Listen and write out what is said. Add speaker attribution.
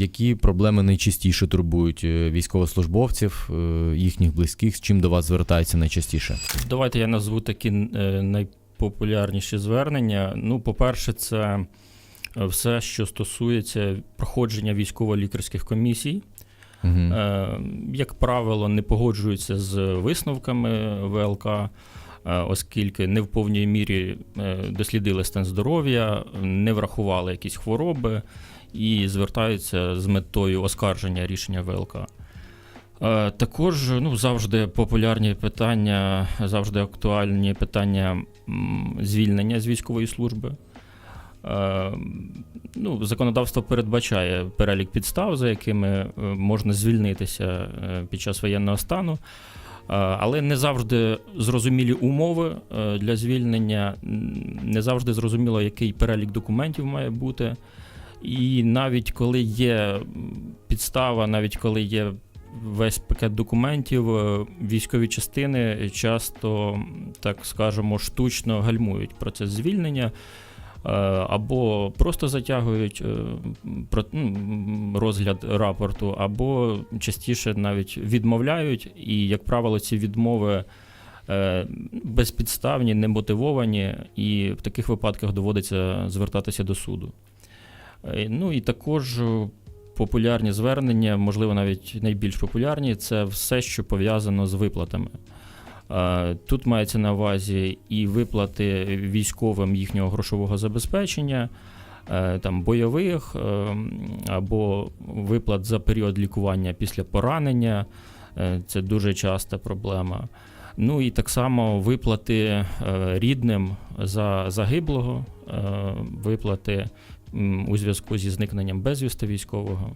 Speaker 1: Які проблеми найчастіше турбують е, військовослужбовців, е, їхніх близьких, з чим до вас звертаються найчастіше?
Speaker 2: Давайте я назву такі е, найпопулярніші звернення. Ну, по-перше, це все, що стосується проходження військово-лікарських комісій.
Speaker 1: Угу.
Speaker 2: Як правило, не погоджуються з висновками ВЛК, оскільки не в повній мірі дослідили стан здоров'я, не врахували якісь хвороби і звертаються з метою оскарження рішення ВЛК. Е, Також ну, завжди популярні питання, завжди актуальні питання звільнення з військової служби. Е, Ну, законодавство передбачає перелік підстав, за якими е, можна звільнитися під час воєнного стану, але не завжди зрозумілі умови для звільнення, не завжди зрозуміло, який перелік документів має бути. І навіть коли є підстава, навіть коли є весь пакет документів, е, військові частини часто, так скажемо, штучно гальмують процес звільнення. е, Або просто затягують е, ну, розгляд рапорту, або частіше навіть відмовляють, і, як правило, ці відмови безпідставні, немотивовані, і в таких випадках доводиться звертатися до суду. Е, Ну і також е, популярні звернення, можливо, навіть найбільш популярні, це все, що пов'язано з виплатами. Е, Тут мається на увазі і виплати військовим їхнього грошового забезпечення, там бойових або виплат за період лікування після поранення. Це дуже часта проблема. Ну і так само виплати рідним за загиблого, виплати у зв'язку зі зникненням безвісти військового.